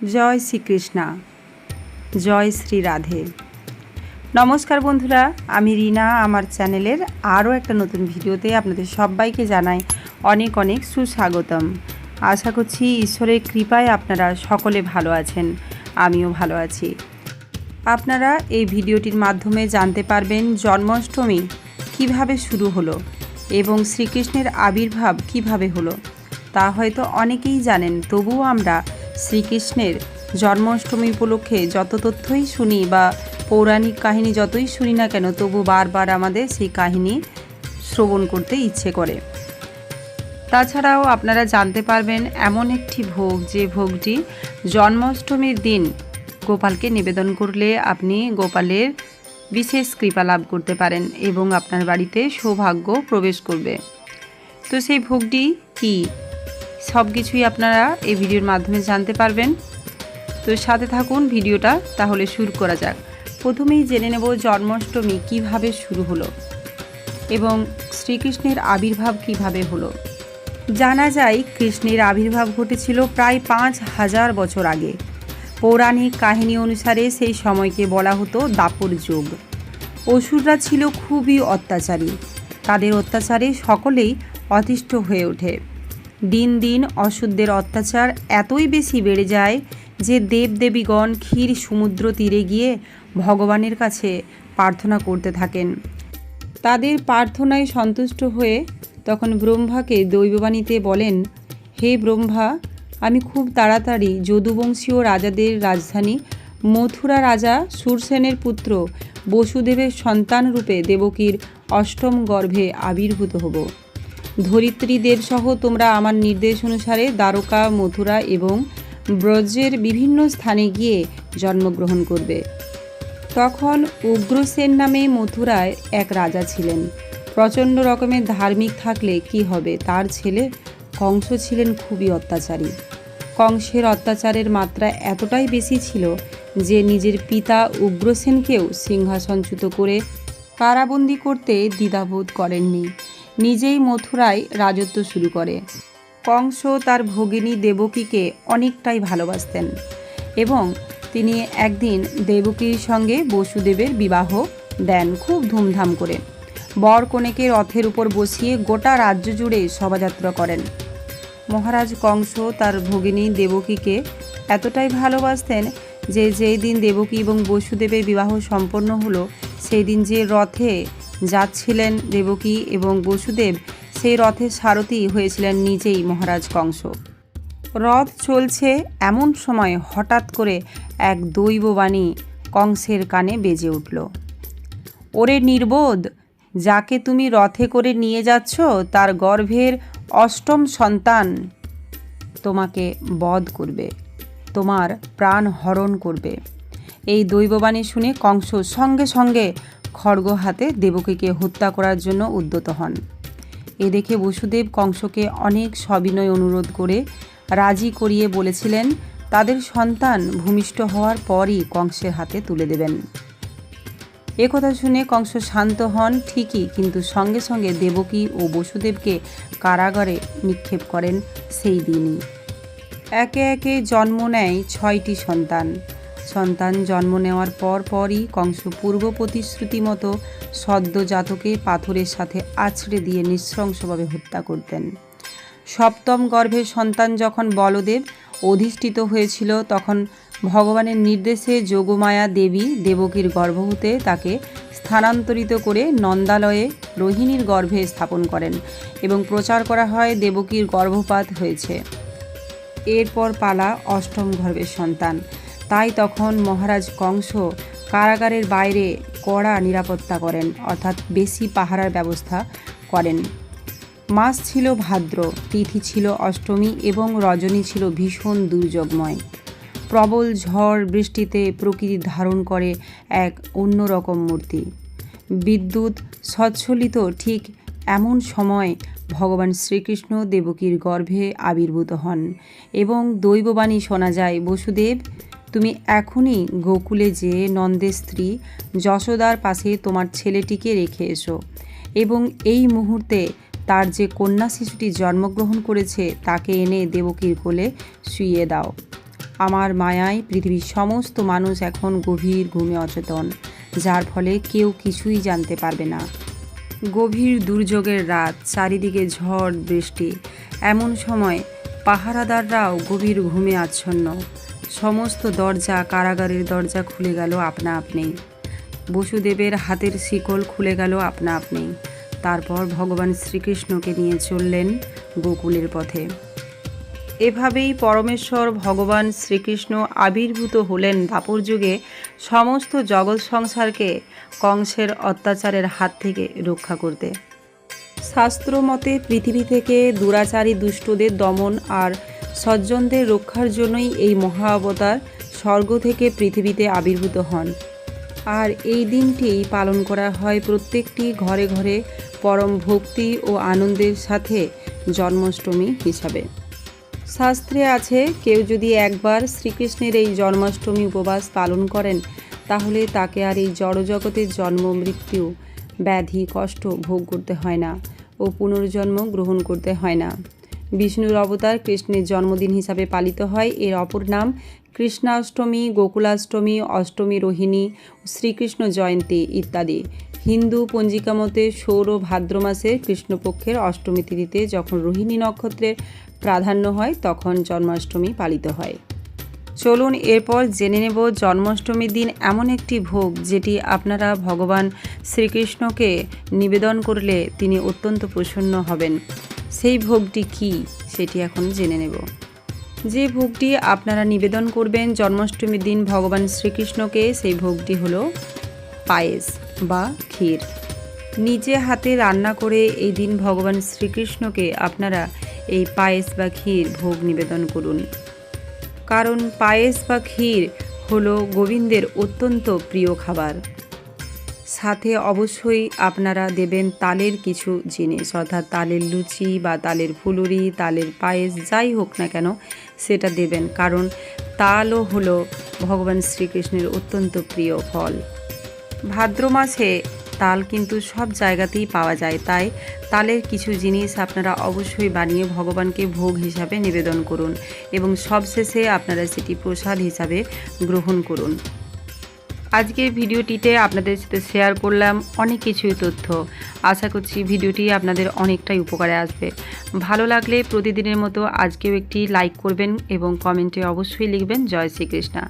জয় শ্রীকৃষ্ণা, জয় শ্রী রাধে। নমস্কার বন্ধুরা, আমি রিনা, আমার চ্যানেলের আরও একটা নতুন ভিডিওতে আপনাদের সবাইকে জানাই অনেক অনেক সুস্বাগতম। আশা করছি ঈশ্বরের কৃপায় আপনারা সকলে ভালো আছেন, আমিও ভালো আছি। আপনারা এই ভিডিওটির মাধ্যমে জানতে পারবেন জন্মাষ্টমী কীভাবে শুরু হলো এবং শ্রীকৃষ্ণের আবির্ভাব কীভাবে হলো। তা হয়তো অনেকেই জানেন, তবুও আমরা শ্রীকৃষ্ণের জন্মাষ্টমী উপলক্ষে যত তথ্যই শুনি বা পৌরাণিক কাহিনী যতই শুনি না কেন, তবু বারবার আমাদের সেই কাহিনী শ্রবণ করতে ইচ্ছে করে। তাছাড়াও আপনারা জানতে পারবেন এমন একটি ভোগ, যে ভোগটি জন্মাষ্টমীর দিন গোপালকে নিবেদন করলে আপনি গোপালের বিশেষ কৃপা লাভ করতে পারেন এবং আপনার বাড়িতে সৌভাগ্য প্রবেশ করবে। তো সেই ভোগটি কী? সব কিছুই আপনারা এই ভিডিওর মাধ্যমে জানতে পারবেন। তো সাথে থাকুন, ভিডিওটা তাহলে শুরু করা যাক। প্রথমেই জেনে নেব জন্মাষ্টমী কীভাবে শুরু হলো এবং শ্রীকৃষ্ণের আবির্ভাব কীভাবে হলো। জানা যায়, কৃষ্ণের আবির্ভাব ঘটেছিল প্রায় পাঁচ হাজার বছর আগে। পৌরাণিক কাহিনী অনুসারে সেই সময়কে বলা হতো দাপর যুগ। অসুররা ছিল খুবই অত্যাচারী। তাদের অত্যাচারে সকলেই অতিষ্ঠ হয়ে ওঠে। দিন দিন অসুরদের অত্যাচার এতই বেশি বেড়ে যায় যে দেবদেবীগণ ক্ষীর সমুদ্র তীরে গিয়ে ভগবানের কাছে প্রার্থনা করতে থাকেন। তাদের প্রার্থনায় সন্তুষ্ট হয়ে তখন ব্রহ্মাকে দৈববাণীতে বলেন, হে ব্রহ্মা, আমি খুব তাড়াতাড়ি যদুবংশীয় রাজাদের রাজধানী মথুরা রাজা সুরসেনের পুত্র বসুদেবের সন্তান রূপে দেবকীর অষ্টম গর্ভে আবির্ভূত হব। ধরিত্রী সহ তোমরা আমার নির্দেশ অনুসারে দ্বারকা, মথুরা এবং ব্রজের বিভিন্ন স্থানে গিয়ে জন্মগ্রহণ করবে। তখন উগ্রসেন নামে মথুরায় এক রাজা ছিলেন। প্রচণ্ড রকমের ধার্মিক থাকলে কি হবে? তার ছেলে কংস ছিলেন খুবই অত্যাচারী। কংসের অত্যাচারের মাত্রা এতটাই বেশি ছিল যে নিজের পিতা উগ্রসেনকেও সিংহাসনচ্যুত করে কারাবন্দি করতে দ্বিধাবোধ করেননি। নিজেই মথুরায় রাজত্ব শুরু করে। কংস তার ভগিনী দেবকীকে অনেকটাই ভালোবাসতেন এবং তিনি একদিন দেবকীর সঙ্গে বসুদেবের বিবাহ দেন খুব ধুমধাম করে। বর কনেকে রথের উপর বসিয়ে গোটা রাজ্য জুড়ে শোভাযাত্রা করেন। মহারাজ কংস তার ভগিনী দেবকীকে এতটাই ভালোবাসতেন যে যেই দিন দেবকী এবং বসুদেবের বিবাহ সম্পন্ন হলো, সেই দিন যে রথে যাচ্ছিলেন দেবকী এবং বসুদেব, সেই রথের সারথি হয়েছিলেন নিজেই মহারাজ কংস। রথ চলছে এমন সময় হঠাৎ করে এক দৈববাণী কংসের কানে বেজে উঠল। ওরে নির্বোধ, যাকে তুমি রথে করে নিয়ে যাচ্ছ তার গর্ভের অষ্টম সন্তান তোমাকে বধ করবে, তোমার প্রাণ হরণ করবে। এই দৈববাণী শুনে কংস সঙ্গে সঙ্গে খড়গ হাতে দেবকীকে হত্যা করার জন্য উদ্যত হন। এ দেখে বসুদেব কংসকে অনেক সবিনয় অনুরোধ করে রাজি করিয়ে বলেছিলেন, তাদের সন্তান ভূমিষ্ঠ হওয়ার পরই কংসের হাতে তুলে দেবেন। কথা শুনে কংস শান্ত হন, ঠিকই, কিন্তু সঙ্গে সঙ্গে দেবকী ও বসুদেবকে কারাগারে নিক্ষেপ করেন সেই দিনই। একে একে জন্ম নেয় ছয়টি সন্তান। সন্তান জন্ম নেওয়ার পর পরই কংস পূর্ব প্রতিশ্রুতি মতো সদ্যজাতকে পাথরের সাথে আছড়ে দিয়ে নৃশংসভাবে হত্যা করতেন। সপ্তম গর্ভের সন্তান যখন বলদেব অধিষ্ঠিত হয়েছিল, তখন ভগবানের নির্দেশে যোগমায়া দেবী দেবকীর গর্ভ হতে তাকে স্থানান্তরিত করে নন্দালয়ে রোহিণীর গর্ভে স্থাপন করেন এবং প্রচার করা হয় দেবকীর গর্ভপাত হয়েছে। এরপর পালা অষ্টম গর্ভের সন্তান। তাই তখন মহারাজ কংস কারাগারের বাইরে কড়া নিরাপত্তা করেন, অর্থাৎ বেশি পাহারার ব্যবস্থা করেন। মাস ছিল ভাদ্র, তিথি ছিল অষ্টমী এবং রজনী ছিল ভীষণ দুর্যোগময়। প্রবল ঝড় বৃষ্টিতে প্রকৃতি ধারণ করে এক অন্যরকম মূর্তি। বিদ্যুৎ সচ্ছলিত ঠিক এমন সময় ভগবান শ্রীকৃষ্ণ দেবকীর গর্ভে আবির্ভূত হন এবং দৈববাণী শোনা যায়, বসুদেব তুমি এখনই গোকুলে যেয়ে নন্দের স্ত্রী যশোদার পাশে তোমার ছেলেটিকে রেখে এসো। এবং এই মুহূর্তে তার যে কন্যা শিশুটি জন্মগ্রহণ করেছে, তাকে এনে দেবকীর কোলে শুইয়ে দাও। আমার মায়ায় পৃথিবীর সমস্ত মানুষ এখন গভীর ঘুমে অচেতন, যার ফলে কেউ কিছুই জানতে পারবে না। গভীর দুর্যোগের রাত, চারিদিকে ঝড়, বৃষ্টি, এমন সময় পাহারাদাররাও গভীর ঘুমে আচ্ছন্ন। সমস্ত দরজা, কারাগারের দরজা খুলে গেল আপনা আপনি। বসুদেবের হাতের শিকল খুলে গেল আপনা আপনি। তারপর ভগবান শ্রীকৃষ্ণকে নিয়ে চললেন গোকুলের পথে। এভাবেই পরমেশ্বর ভগবান শ্রীকৃষ্ণ আবির্ভূত হলেন দাপর যুগে সমস্ত জগৎ সংসারকে কংসের অত্যাচারের হাত থেকে রক্ষা করতে। শাস্ত্র মতে পৃথিবী থেকে দুরাচারী দুষ্টদের দমন আর সজ্জনদের রক্ষার জন্যই এই মহা অবতার স্বর্গ থেকে পৃথিবীতে আবির্ভূত হন। আর এই দিনটি পালন করা হয় প্রত্যেকটি ঘরে ঘরে পরম ভক্তি ও আনন্দের সাথে জন্মাষ্টমী হিসাবে। শাস্ত্রে আছে, কেউ যদি একবার শ্রীকৃষ্ণের এই জন্মাষ্টমী উপবাস পালন করেন, তাহলে তাকে আর এই জড়জগতের জন্ম, মৃত্যু, ব্যাধি, কষ্ট ভোগ করতে হয় না ও পুনর্জন্ম গ্রহণ করতে হয় না। বিষ্ণুর অবতার কৃষ্ণের জন্মদিন হিসাবে পালিত হয়। এর অপর নাম কৃষ্ণাষ্টমী, গোকুলাষ্টমী, অষ্টমী রোহিণী, শ্রীকৃষ্ণ জয়ন্তী ইত্যাদি। হিন্দু পঞ্জিকা মতে সৌর ভাদ্র মাসে কৃষ্ণপক্ষের অষ্টমী তিথিতে যখন রোহিণী নক্ষত্রের প্রাধান্য হয়, তখন জন্মাষ্টমী পালিত হয়। চলুন এরপর জেনে নেব জন্মাষ্টমীর দিন এমন একটি ভোগ যেটি আপনারা ভগবান শ্রীকৃষ্ণকে নিবেদন করলে তিনি অত্যন্ত প্রসন্ন হবেন। সেই ভোগটি কি, সেটি এখন জেনে নেব। যে ভোগটি আপনারা নিবেদন করবেন জন্মাষ্টমীর দিন ভগবান শ্রীকৃষ্ণকে, সেই ভোগটি হলো পায়েস বা ক্ষীর। নিজে হাতে রান্না করে এই দিন ভগবান শ্রীকৃষ্ণকে আপনারা এই পায়েস বা ক্ষীর ভোগ নিবেদন করুন। কারণ পায়েস বা ক্ষীর হলো গোবিন্দের অত্যন্ত প্রিয় খাবার। সাথে অবশ্যই আপনারা দেবেন তালের কিছু জিনিস, অর্থাৎ তালের লুচি বা তালের ফুলুরি, তালের পায়েস, যাই হোক না কেন, সেটা দেবেন। কারণ তালও হলো ভগবান শ্রীকৃষ্ণের অত্যন্ত প্রিয় ফল। ভাদ্র মাসে তাল কিন্তু সব জায়গাতেই পাওয়া যায়। তাই তালের কিছু জিনিস আপনারা অবশ্যই বানিয়ে ভগবানকে ভোগ হিসাবে নিবেদন করুন এবং সবশেষে আপনারা সেটি প্রসাদ হিসাবে গ্রহণ করুন। আজকের ভিডিওটিতে আপনাদের সাথে শেয়ার করলাম অনেক কিছুই তথ্য। আশা করছি ভিডিওটি আপনাদের অনেকটাই উপকারে আসবে। ভালো লাগলে প্রতিদিনের মতো আজকেও একটি লাইক করবেন এবং কমেন্টে অবশ্যই লিখবেন, জয় শ্রীকৃষ্ণা।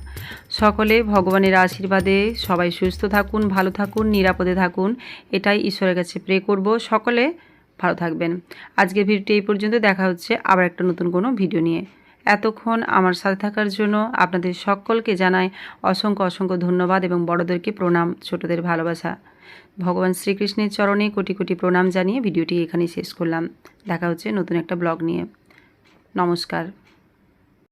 সকলে ভগবানের আশীর্বাদে সবাই সুস্থ থাকুন, ভালো থাকুন, নিরাপদে থাকুন, এটাই ঈশ্বরের কাছে প্রে করব। সকলে ভালো থাকবেন। আজকের ভিডিওটি এই পর্যন্ত, দেখা হচ্ছে আবার একটা নতুন কোনো ভিডিও নিয়ে। এতক্ষণ আমার সাথে থাকার জন্য আপনাদের সকলকে জানাই অসংখ্য অসংখ্য ধন্যবাদ এবং বড়দেরকে প্রণাম, ছোটদের ভালোবাসা। ভগবান শ্রীকৃষ্ণের চরণে কোটি কোটি প্রণাম জানিয়ে ভিডিওটি এখানেই শেষ করলাম। দেখা হচ্ছে নতুন একটা ব্লগ নিয়ে। নমস্কার।